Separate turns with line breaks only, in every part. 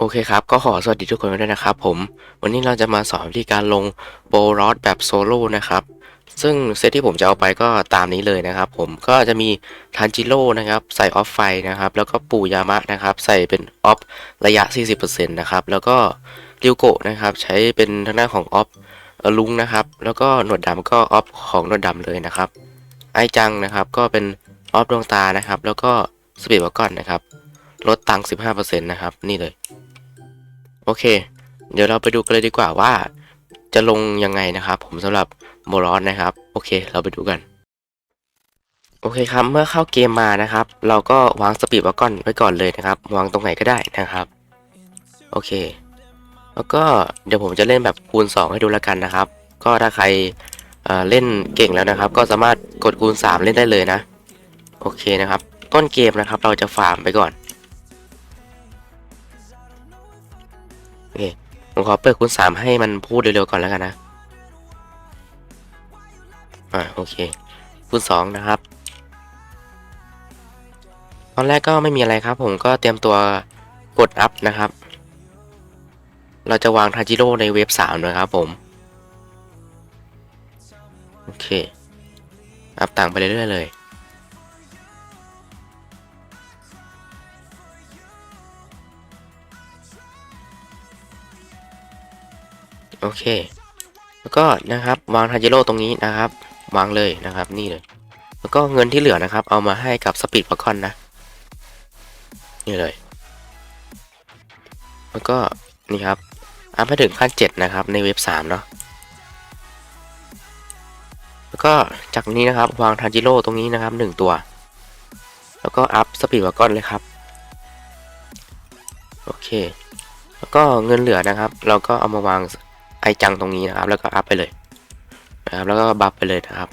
โอเคครับ ก็ขอสวัสดีทุกคนด้วยนะครับผม วันนี้เราจะมาสอนวิธีการลงโบรอดแบบโซโล่นะครับ ซึ่งเซตที่ผมจะเอาไปก็ตามนี้เลยนะครับผม ก็จะมีทันจิโร่นะครับ ใส่ออฟไฟนะครับ แล้วก็ปูยามะนะครับ ใส่เป็นออฟระยะ 40%นะครับ แล้วก็ริวโกะนะครับ ใช้เป็นทางด้านของออฟลุงนะครับ แล้วก็หนวดดำก็ออฟของหนวดดำเลยนะครับ ไอจังนะครับ ก็เป็นออฟดวงตานะครับ แล้วก็สปีดวากอนนะครับ ลดตังค์15%นะครับ นี่เลย โอเค เดี๋ยวเราไปดูกันเลยดีกว่าว่า จะลงยังไงนะครับผมสำหรับโมรอนนะครับ โอเค เราไปดูกัน โอเคครับ เมื่อเข้าเกมมานะครับ เราก็วางสปีดวากอนไว้ก่อนเลยนะครับ วางตรงไหนก็ได้นะครับ โอเค แล้วก็เดี๋ยวผมจะเล่นแบบคูณ 2 ให้ดูแล้วกันนะครับ ก็ถ้าใครเอ่อเล่นเก่งแล้วนะครับ ก็สามารถกดคูณ 3 เล่นได้เลยนะ โอเคนะครับ ต้นเกมนะครับ เราจะฟาร์มไปก่อน เคผมขอเปิดคูณสามให้มันพูดเร็วๆก่อนแล้วกันนะ อ่าโอเคคูณสองนะครับ ตอนแรกก็ไม่มีอะไรครับ ผมก็เตรียมตัวกดอัพนะครับ เราจะวางทาจิโร่ในเว็บสามนะครับผม โอเค อัพต่างไปเรื่อยๆเลย โอเค แล้วก็นะครับ วางทาจิโร่ตรงนี้นะครับ วางเลยนะครับ นี่เลย แล้วก็เงินที่เหลือนะครับ เอามาให้กับสปีดพาคอนนะ นี่เลย แล้วก็นี่ครับอัพไปถึงขั้นเจ็ดนะครับ ในเว็บสามเนาะแล้วก็จากนี้นะครับ วางทาจิโร่ตรงนี้นะครับหนึ่งตัว แล้วก็อัพสปีดพาคอนเลยครับ โอเค แล้วก็เงินเหลือนะครับ เราก็เอามาวาง ไอจังตรงนี้นะครับ แล้วก็อัพไปเลยนะครับ แล้วก็บัฟไปเลยนะครับ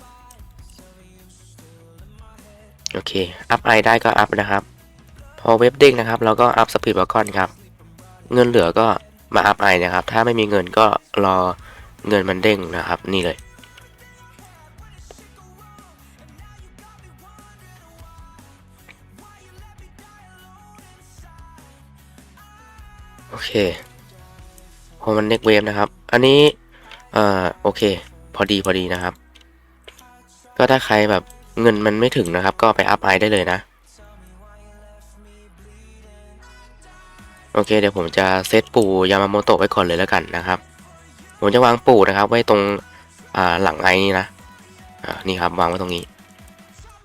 โอเค อัพไอได้ก็อัพนะครับ พอเว็บเด้งนะครับ เราก็อัพสปีดวากอนครับ เงินเหลือก็มาอัพไอนะครับ ถ้าไม่มีเงินก็รอเงินมันเด้งนะครับ นี่เลยโอเค พอมันเน็กเวฟนะครับ อันนี้เอ่อโอเค พอดีพอดีนะครับ ก็ถ้าใครแบบเงินมันไม่ถึงนะครับ ก็ไปอัพไอได้เลยนะโอเคเดี๋ยวผมจะเซตปูยามาโมโตะไว้ก่อนเลยแล้วกันนะครับ ผมจะวางปูนะครับ ไว้ตรงอ่าหลังไอนี่นะอ่านี่ครับวางไว้ตรงนี้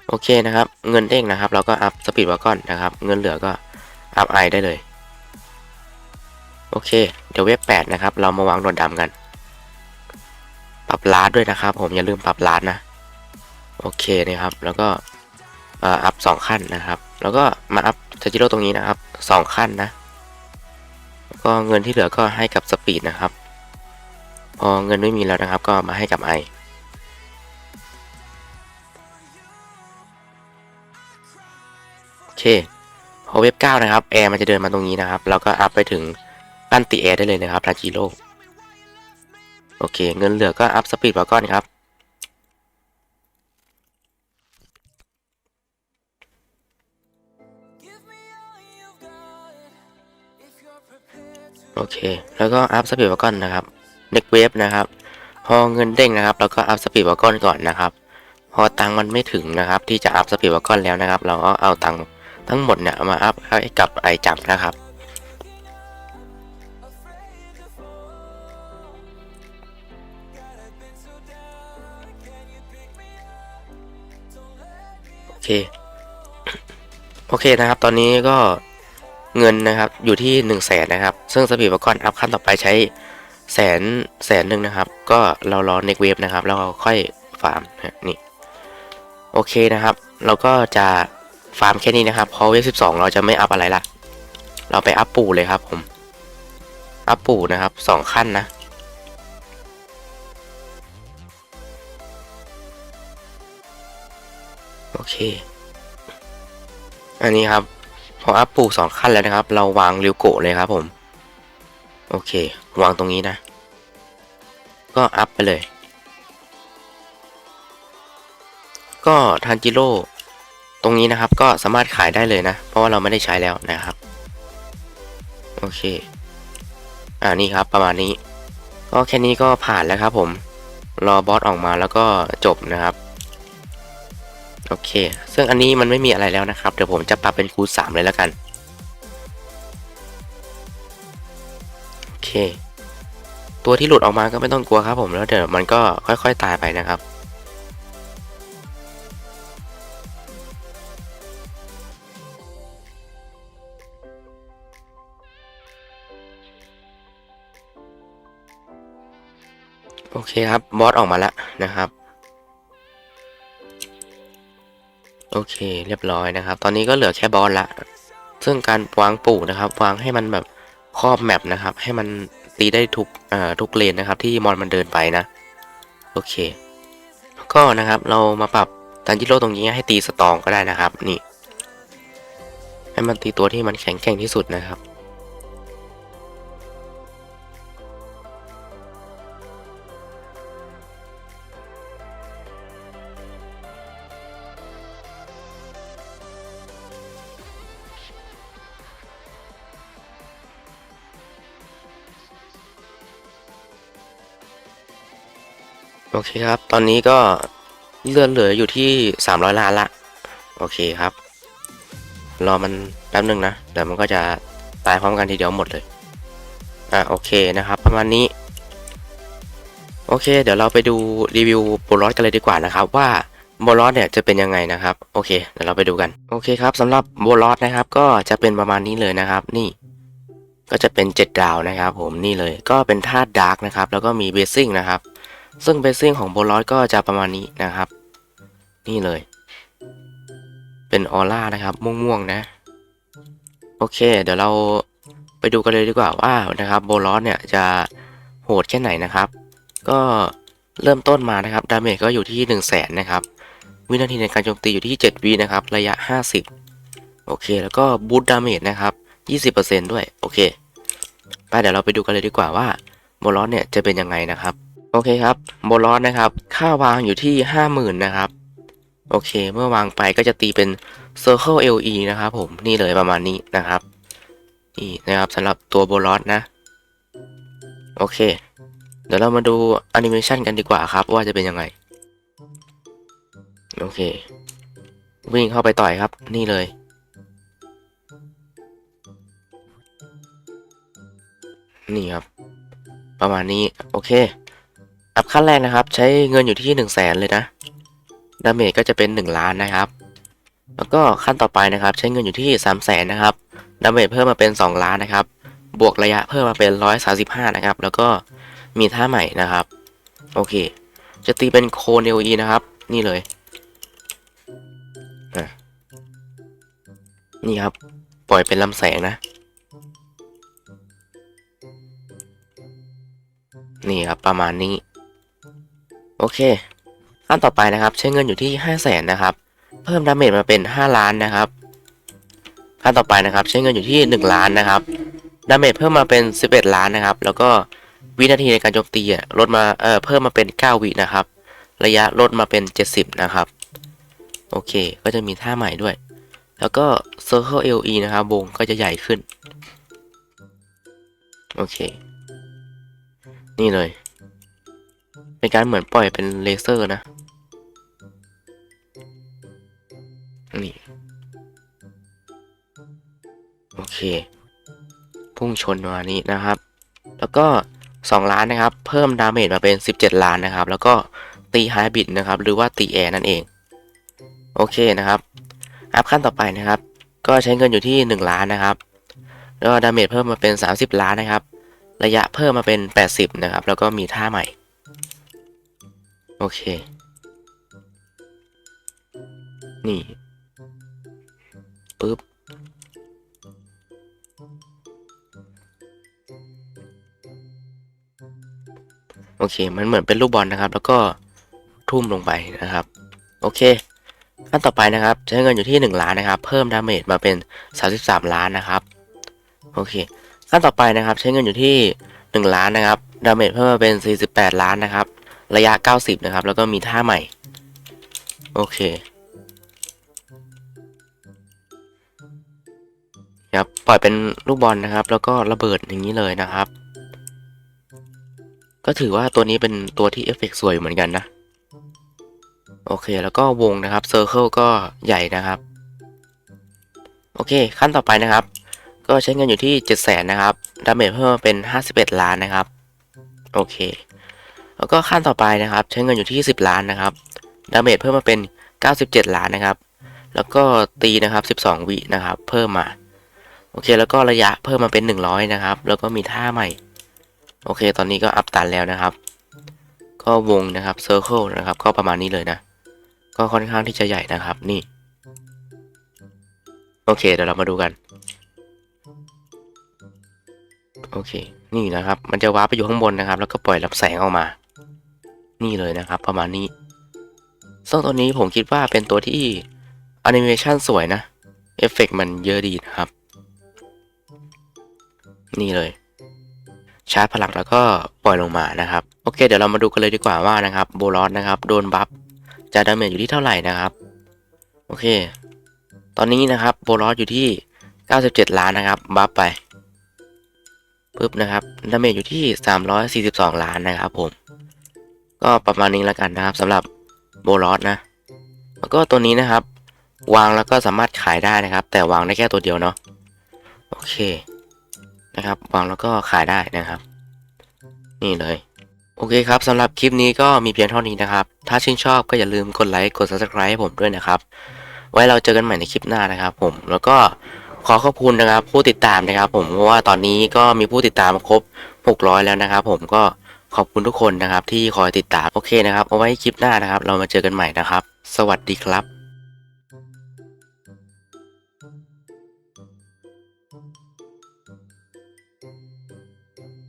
โอเคนะครับ เงินเด้งนะครับ เราก็อัพสปีดวากอนนะครับ เงินเหลือก็อัพไอได้เลย โอเค ดี๋ยวเว็บ8นะครับ เรามาวางโดดดำกัน ปรับลาดด้วยนะครับ ผมอย่าลืมปรับลาดนะ โอเคนะครับ แล้วก็อัพสองขั้นนะครับ แล้วก็มาอัพทจิโร่ตรงนี้นะครับสองขั้นนะ แล้วก็เงินที่เหลือก็ให้กับสปีดนะครับ พอเงินไม่มีแล้วนะครับ ก็มาให้กับไอโอเคพอเว็บ9นะครับแอร์มันจะเดินมาตรงนี้นะครับ แล้วก็อัพไปถึง อันติแอร์ได้เลยนะครับทาจิโร่โอเค เงินเหลือก็อัพสปีดมาก่อนครับ โอเค แล้วก็อัพสปีดมาก่อนนะครับเน็กเวฟนะครับ พอเงินเด้งนะครับ เราก็อัพสปีดมาก่อนก่อนนะครับ พอตังมันไม่ถึงนะครับ ที่จะอัพสปีดมาก่อนแล้วนะครับ เราก็เอาตังทั้งหมดเนี่ยมาอัพให้กับไอจับนะครับ โอเคโอเคนะครับ ตอนนี้ก็เงินนะครับอยู่ที่หนึ่งแสนนะครับ ซึ่งสปีดวากอนอัพขั้นต่อไปใช้แสนแสนหนึ่งนะครับ ก็เรารอเน็กเวฟนะครับ แล้วเราค่อยฟาร์มนี่โอเคนะครับ เราก็จะฟาร์มแค่นี้นะครับเพราะเวฟสิบสองเราจะไม่อัพอะไรละเราไปอัพปู่เลยครับผม อัพปู่นะครับสองขั้นนะ โอเค อันนี้ครับ พออัพปูสองขั้นแล้วนะครับ เราวางริวโกะเลยครับผม โอเค วางตรงนี้นะ ก็อัพไปเลย ก็ทันจิโร่ตรงนี้นะครับก็สามารถขายได้เลยนะ เพราะว่าเราไม่ได้ใช้แล้วนะครับ โอเค อ่านี่ครับประมาณนี้ ก็แค่นี้ก็ผ่านแล้วครับผม รอบอสออกมาแล้วก็จบนะครับ โอเค ซึ่งอันนี้มันไม่มีอะไรแล้วนะครับ เดี๋ยวผมจะปรับเป็นคูณสามเลยแล้วกัน โอเค ตัวที่หลุดออกมาก็ไม่ต้องกลัวครับผม แล้วเดี๋ยวมันก็ค่อยๆตายไปนะครับ โอเคครับ บอสออกมาแล้วนะครับ โอเค เรียบร้อยนะครับ ตอนนี้ก็เหลือแค่บอสละ ซึ่งการวางปู่นะครับ วางให้มันแบบครอบแมปนะครับ ให้มันตีได้ทุกเอ่อทุกเลนนะครับ ที่มอนมันเดินไปนะ โอเค ก็นะครับเรามาปรับตันจิโร่ตรงนี้ให้ตีสตองก็ได้นะครับ นี่ ให้มันตีตัวที่มันแข็งแกร่งที่สุดนะครับ โอเคครับ ตอนนี้ก็เลื่อนเหลืออยู่ที่ 300 ล้านละ โอเคครับ รอมันแป๊บนึงนะ เดี๋ยวมันก็จะตายพร้อมกันทีเดียวหมดเลย อะโอเคนะครับ ประมาณนี้ โอเค เดี๋ยวเราไปดูรีวิวโบลอสกันเลยดีกว่านะครับ ว่าโบลอสเนี่ยจะเป็นยังไงนะครับ โอเค เดี๋ยวเราไปดูกัน โอเคครับสำหรับโบลอสนะครับ ก็จะเป็นประมาณนี้เลยนะครับ นี่ ก็จะเป็น 7 ดาวนะครับ ผมนี่เลย ก็เป็นธาตุดาร์กนะครับ แล้วก็มีเบสซิ่งนะครับ ซึ่งเบสซิ่งของโบลอสก็จะประมาณนี้นะครับ นี่เลย เป็นออร่านะครับ ม่วงๆนะ โอเค เดี๋ยวเราไปดูกันเลยดีกว่าว่านะครับโบลอสเนี่ยจะโหดแค่ไหนนะครับ ก็เริ่มต้นมานะครับดาเมจก็อยู่ที่ 1 0 0 0 0แสนนะครับวินาทีในการโจมตีอยู่ที่ 7วินะครับ ระยะ 50 โอเค แล้วก็บูตดาเมจนะครับ 20%ด้วย โอเค ไปเดี๋ยวเราไปดูกันเลยดีกว่าว่าโบลอสเนี่ยจะเป็นยังไงนะครับ โอเคครับโบลอสนะครับ ค่าวางอยู่ที่50,000นะครับ โอเค เมื่อวางไปก็จะตีเป็น Circle LE นะครับผมนี่เลยประมาณนี้นะครับนี่นะครับสำหรับตัวโบลอสนะ โอเค เดี๋ยวเรามาดูแอนิเมชันกันดีกว่าครับ ว่าจะเป็นยังไง โอเค วิ่งเข้าไปต่อยครับนี่เลยนี่ครับ ประมาณนี้ โอเค อัพขั้นแรกนะครับ ใช้เงินอยู่ที่1นึ่งแสนเลยนะดาเมจก็จะเป็น 1 ล้านนะครับ แล้วก็ขั้นต่อไปนะครับ ใช้เงินอยู่ที่ 3 0 0แสนนะครับดาเมจเพิ่มมาเป็น 2 ล้านนะครับ บวกระยะเพิ่มมาเป็น 135 นะครับ แล้วก็มีท่าใหม่นะครับ โอเค จะตีเป็นโคเนลีนะครับ นี่เลยนี่ครับ ปล่อยเป็นลำแสงนะ นี่ครับประมาณนี้ โอเคขั้นต่อไปนะครับ ใช้เงินอยู่ที่ 5 0 0แสนนะครับ เพิ่มดาเมจมาเป็น 5 ล้านนะครับขั้นต่อไปนะครับ ใช้เงินอยู่ที่ 1 ล้านนะครับดาเมจเพิ่มมาเป็น 11 ล้านนะครับ แล้วก็วินาทีในการโจมตีลดมาเอ่อเพิ่มมาเป็น 9 วินะครับ ระยะลดมาเป็น 70 นะครับ โอเค ก็จะมีท่าใหม่ด้วย แล้วก็ Circle LE นะครับ วงก็จะใหญ่ขึ้น โอเค นี่เลย เป็นการเหมือนปล่อยเป็นเลเซอร์นะ นี่ โอเค พุ่งชนมานี้นะครับ แล้วก็ 2 ล้านนะครับ เพิ่มดาเมจมาเป็น 17 ล้านนะครับ แล้วก็ตีไฮบิดนะครับ หรือว่าตีแอร์นั่นเอง โอเคนะครับ อัพขั้นต่อไปนะครับ ก็ใช้เงินอยู่ที่ 1 ล้านนะครับ แล้วดาเมจเพิ่มมาเป็น 30 ล้านนะครับ ระยะเพิ่มมาเป็น 80 นะครับ แล้วก็มีท่าใหม่ โอเค นี่ปึ๊บโอเค มันเหมือนเป็นลูกบอลนะครับ แล้วก็ทุ่มลงไปนะครับ โอเค ขั้นต่อไปนะครับ ใช้เงินอยู่ที่ 1 ล้านนะครับ เพิ่มดาเมจมาเป็น 33 ล้านนะครับ โอเค ขั้นต่อไปนะครับ ใช้เงินอยู่ที่ 1 ล้านนะครับ ดาเมจเพิ่มมาเป็น 48 ล้านนะครับ ระยะ 90 นะครับ แล้วก็มีท่าใหม่ โอเคครับปล่อยเป็นลูกบอลนะครับ แล้วก็ระเบิดอย่างนี้เลยนะครับ ก็ถือว่าตัวนี้เป็นตัวที่เอฟเฟกต์สวยเหมือนกันนะ โอเค แล้วก็วงนะครับเซอร์เคิลก็ใหญ่นะครับ โอเค ขั้นต่อไปนะครับ ก็ใช้เงินอยู่ที่ 7 0 0 0 0นนะครับดาเมจเพิ่มเป็น 51 ล้านนะครับ โอเค แล้วก็ขั้นต่อไปนะครับ ใช้เงินอยู่ที่ 10 ล้านนะครับดาเมจเพิ่มมาเป็น 97 ล้านนะครับ แล้วก็ตีนะครับ 12 วินะครับ เพิ่มมา โอเค แล้วก็ระยะเพิ่มมาเป็น 100 นะครับ แล้วก็มีท่าใหม่ โอเค ตอนนี้ก็อัพตันแล้วนะครับ ก็วงนะครับเซอร์เคิลนะครับ ก็ประมาณนี้เลยนะ ก็ค่อนข้างที่จะใหญ่นะครับ นี่ โอเค เดี๋ยวเรามาดูกัน โอเค นี่นะครับ มันจะวาร์ปไปอยู่ข้างบนนะครับ แล้วก็ปล่อยรับแสงออกมา นี่เลยนะครับ ประมาณนี้ ซึ่งตัวนี้ผมคิดว่าเป็นตัวที่แอนิเมชันสวยนะเอฟเฟกต์มันเยอะดีนะครับ นี่เลย ชาร์จพลังแล้วก็ปล่อยลงมานะครับ โอเค เดี๋ยวเรามาดูกันเลยดีกว่าว่านะครับโบลอสนะครับ โดนบัฟจะดาเมจอยู่ที่เท่าไหร่นะครับ โอเค ตอนนี้นะครับโบลอสอยู่ที่ 97 ล้านนะครับ บัฟไปปึ๊บนะครับดาเมจอยู่ที่ 342 ล้านนะครับผม ก็ประมาณนี้แล้วกันนะครับสำหรับโบลอสนะ แล้วก็ตัวนี้นะครับ วางแล้วก็สามารถขายได้นะครับ แต่วางได้แค่ตัวเดียวเนาะโอเคนะครับ วางแล้วก็ขายได้นะครับ นี่เลย โอเคครับสำหรับคลิปนี้ก็มีเพียงเท่านี้นะครับ ถ้าชื่นชอบก็อย่าลืมกดไลค์กด subscribe ให้ผมด้วยนะครับ ไว้เราเจอกันใหม่ในคลิปหน้านะครับ ผมแล้วก็ขอขอบคุณนะครับ ผู้ติดตามนะครับ ผมเพราะว่าตอนนี้ก็มีผู้ติดตามครบ 600 แล้วนะครับ ผมก็ ขอบคุณทุกคนนะครับที่คอยติดตาม โอเคนะครับ เอาไว้คลิปหน้านะครับ เรามาเจอกันใหม่นะครับ สวัสดีครับ